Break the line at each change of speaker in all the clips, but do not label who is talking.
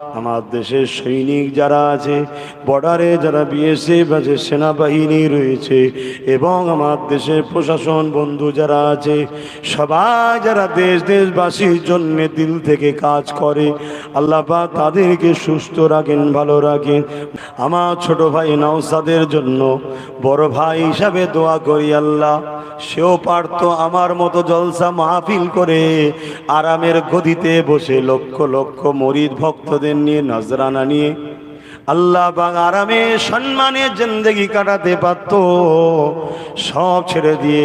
আমার দেশের সৈনিক যারা আছে, বর্ডারে যারা বিএসএফ আছে, সেনাবাহিনী রয়েছে, এবং আমার দেশের প্রশাসন বন্ধু যারা আছে, সবাই যারা দেশ দেশবাসীর জন্য দিল থেকে কাজ করে, আল্লাহ তাদেরকে সুস্থ রাখেন, ভালো রাখেন। আমার ছোট ভাই নওসাদের জন্য বড় ভাই হিসাবে দোয়া করি আল্লাহ, সেও পারত আমার মতো জলসা মাহফিল করে, আরামের গদিতে বসে লক্ষ লক্ষ মরিদ ভক্তদের নিয়ে নজরানা নিয়ে আল্লাহ আরামে সম্মানে জিন্দগি কাটাতে পারত। সব ছেড়ে দিয়ে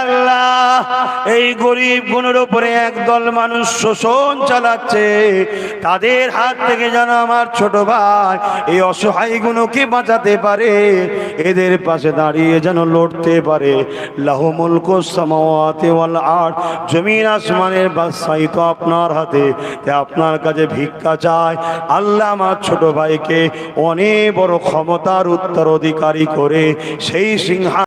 আল্লাহ, এই গরিব গুণের উপরে একদল মানুষ শোষণ চালাচ্ছে। তাদের হাত থেকে যেন আমার ছোট ভাই এই অসহায় গুণকে বাঁচাতে পারে। এদের পাশে দাঁড়িয়ে যেন লড়তে পারে। লাহুমুল সামাওয়াতি আরদ, জমিন আসমানের বাদশাহী তো আপনার হাতে। আপনার কাছে ভিক্ষা চায় আল্লাহ আমার ছোট ভাইকে অনেক বড় ক্ষমতার উত্তরাধিকারী করে সেই সিংহা